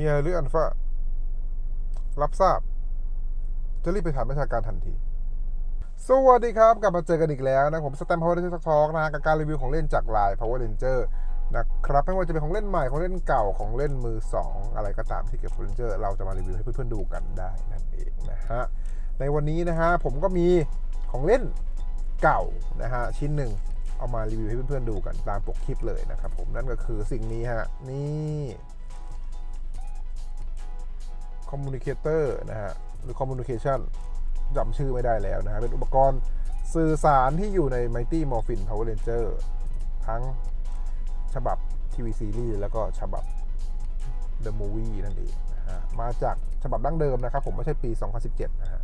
มีอะไรหรืออันฟ้ารับทราบ จะรีบไปถามประชาการทันที สวัสดีครับ กลับมาเจอกันอีกแล้วนะ ผมสแตมพาวเวอร์เรนเจอร์ทอกนะฮะกับการรีวิวของเล่นจากลาย Power Ranger นะครับไม่ว่าจะเป็นของเล่นใหม่ ของเล่นเก่าของเล่นมือ 2 อะไรก็ตามที่เกี่ยวกับ Power Ranger เราจะมารีวิวให้เพื่อนๆดูกันได้นั่นเองนะฮะ ในวันนี้นะฮะผมก็มีของเล่นเก่านะฮะชิ้นหนึ่งเอามารีวิวให้เพื่อนๆดูกันตามปกคลิปเลยนะครับผมนั่นก็คือสิ่งนี้ฮะนี่ communicator นะฮะหรือ communication จำชื่อไม่ได้แล้วนะฮะเป็นอุปกรณ์สื่อสารที่อยู่ใน Mighty Morphin Power Ranger ทั้งฉบับทีวีซีรีส์แล้วก็ฉบับ The Movie นั่นเองนะฮะมาจากฉบับดั้งเดิมนะครับ ผมไม่ใช่ปี 2017 นะฮะ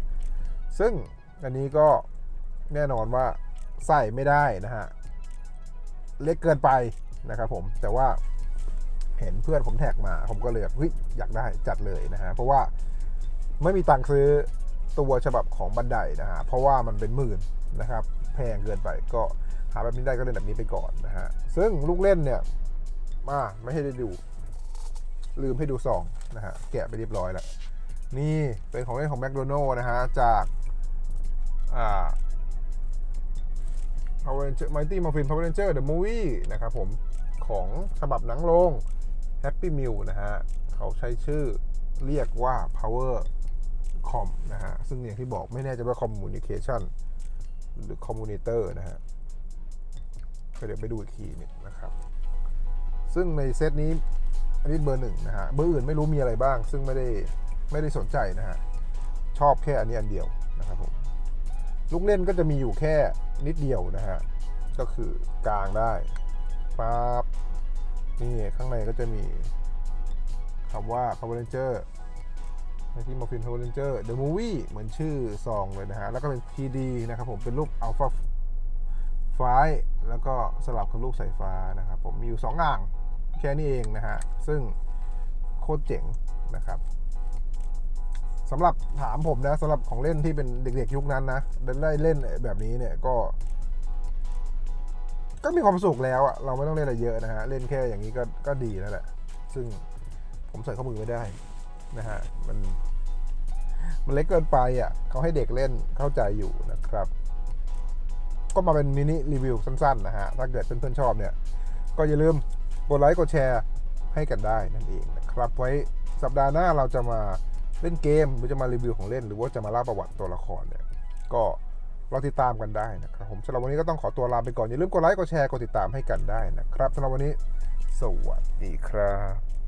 ซึ่งอันนี้ก็แน่นอนว่าใส่ไม่ได้นะฮะ เล็กเกินไปนะครับผมแต่ว่า เห็นเพื่อนผมแท็กมา ผมก็เลยแบบเฮ้ยอยากได้จัดเลยนะฮะ เพราะว่าไม่มีตังค์ซื้อตัวฉบับของบันไดนะฮะ เพราะว่ามันเป็นหมื่นนะครับ แพงเกินไปก็หาแบบนี้ได้ก็เล่นแบบนี้ไปก่อนนะฮะ ซึ่งลูกเล่นเนี่ยมาไม่ให้ได้ดู ลืมให้ดูซองนะฮะ แกะไปเรียบร้อยแล้ว นี่เป็นของเล่นของแมคโดนัลล์นะฮะ จากอ่า Power Ranger Mighty Morphin Power Ranger The Movie นะครับผมของฉบับหนังโรง Happy Meal นะฮะเขาใช้ชื่อเรียกว่า Power Com นะฮะ ซึ่งอย่างที่บอกไม่แน่ใจว่า Communication หรือ Communicator นะฮะเดี๋ยวไปดูอีกทีหนึงนะครับ ซึ่งในเซตนี้อันนี้เบอร์หนึ่งนะฮะ เบอร์อื่นไม่รู้มีอะไรบ้าง ซึ่งไม่ได้ไม่ได้สนใจนะฮะ ชอบแค่อันนี้อันเดียวนะครับผมลูกเล่นก็จะมีอยู่แค่นิดเดียวนะฮะ ก็คือกลางได้ปั๊บ นี่ข้างในก็จะมีคำว่า Power Ranger ที่มาฟิน Power Ranger The Movie เหมือนชื่อซองเลยนะฮะ แล้วก็เป็น PD นะครับผมเป็นรูป Alpha ไฟแล้วก็สลับกับลูกสายฟ้านะครับผมมีอยู่2อ่างแค่นี้เองนะฮะ ซึ่งโคตรเจ๋งนะครับสำหรับถามผมนะสำหรับของเล่นที่เป็นเด็กๆยุคนั้นนะได้เล่นแบบนี้เนี่ยก็ ก็มีความสุขแล้วอะเราไม่ต้องเล่นอะไรเยอะนะฮะ เล่นแค่อย่างนี้ก็ก็ดีแล้วแหละ ซึ่งผมใส่ข้อมือไม่ได้นะฮะ มัน มันเล็กเกินไปอะเขาให้เด็กเล่นเข้าใจอยู่นะครับ ก็มาเป็นมินิรีวิวสั้นๆนะฮะ ถ้าเกิดเพื่อนๆชอบเนี่ย ก็อย่าลืมกดไลค์กดแชร์ให้กันได้นั่นเองนะครับ ไว้สัปดาห์หน้าเราจะมาเล่นเกมหรือจะมารีวิวของเล่น หรือว่าจะมาเล่าประวัติตัวละครเนี่ย ก็ รอติดตามกันได้นะครับผมสำหรับวันนี้ก็ต้องขอตัวลาไปก่อนอย่าลืมกดไลค์กดแชร์กดติดตามให้กันได้นะครับสำหรับวันนี้ สวัสดีครับ